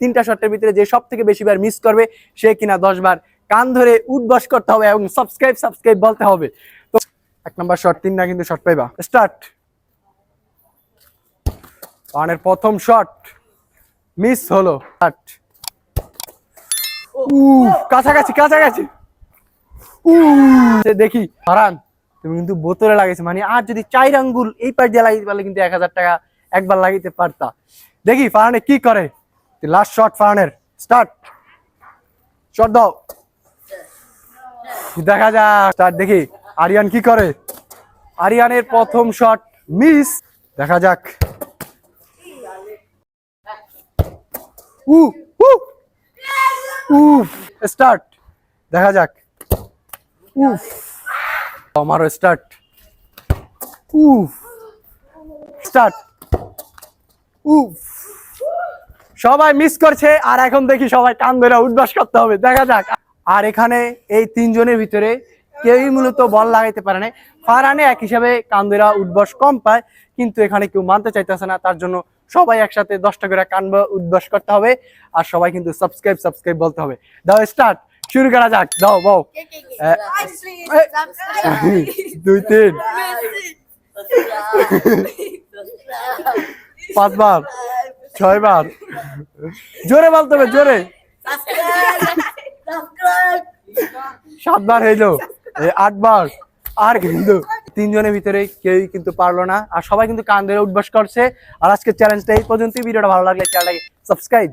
তিনটা শটের ভিতরে যে সব থেকে বেশি বার মিস করবে সে কিনা দশ বার কান ধরে উঠবস করতে হবে এবং সাবস্ক্রাইব সাবস্ক্রাইব বলতে হবে। তো এক নাম্বার শট তিন না কিন্তু শট পাইবা। স্টার্ট পানের প্রথম শট মিস হলো। আট কাছাকাছি কাছাকাছি। দেখি হারান তুমি কিন্তু বোতলে লাগাইছো মানে আর যদি চার আঙ্গুল এই পাশ দিয়ে লাগাইতে পারলে কিন্তু এক হাজার টাকা একবার লাগাইতে পারতা। দেখি ফারহানে কি করে? লাস্ট শট ফারহানের স্টার্ট শট দাও। দেখা যাক। স্টার্ট দেখি। আরিয়ান কি করে? আরিয়ানের প্রথম শট মিস দেখা যাক। উ উফ স্টার্ট দেখা যাক। উফ আমারও স্টার্ট উফ স্টার্ট উফ সবাই মিস করছে আর এখন দেখি সবাই কান ধরে উদ্বাস করতে হবে। দেখা যাক। আর এখানে এই তিনজনের ভিতরে কেউই মূলত বল লাগাইতে পারে না ফারানে এক হিসাবে কান্দুরা উদ্বাস কম পায় কিন্তু এখানে কেউ মানতে চাইতেছে না। তার জন্য সবাই একসাথে দশটা করে কানব উদ্বাস করতে হবে আর সবাই কিন্তু সাবস্ক্রাইব সাবস্ক্রাইব বলতে হবে। দাও স্টার্ট শুরু করা যাক। দাও বউ। দুই তিন। পাঁচবার। ছয়বার। জোরে বলতে হবে জোরে। সাতবার হইল। আটবার। আর কিন্তু তিনজনের ভিতরে কেউই কিন্তু পারল না। আর সবাই কিন্তু কান ধরে উঠবাস করছে। আর আজকে চ্যালেঞ্জটা এই পর্যন্তই। ভিডিওটা ভালো লাগলে চ্যানেলটাকে সাবস্ক্রাইব